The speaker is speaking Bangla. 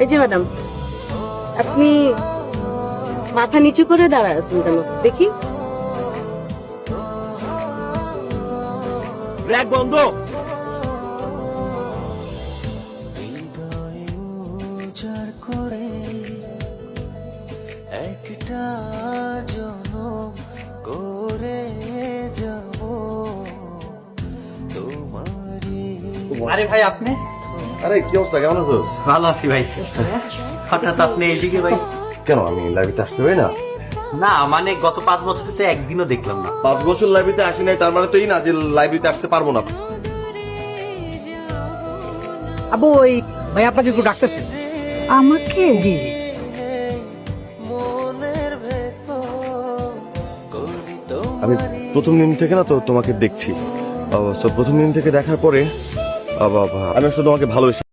এই যে ম্যাডাম আপনি মাথা নিচু করে দাঁড়ায় আছেন কেন? দেখি। বন্ধ। করে একটা জনম করে যাব। তোমারই আরে ভাই আপনি? আরে কি অবস্থা? কেমন আছোস? ভালো আছি ভাই। হঠাৎ আপনি এইদিকে ভাই। কেন আমি লাইব্রেরিতে আসতে পারি না? না মানে গত পাঁচ বছর তো একদিনও দেখলাম না। পাঁচ বছর লাইব্রেরিতে আসি নাই তার মানে তো এই না যে লাইব্রেরিতে আসতে পারব না। আবু ওই ভাই আপনাকে একটু ডাকতেছে। আমাকে? জি আমি প্রথম দিন থেকে না তো তোমাকে দেখছি। প্রথম দিন থেকে দেখার পরে বাবা, আমি আসলে তোমাকে ভালোবেসে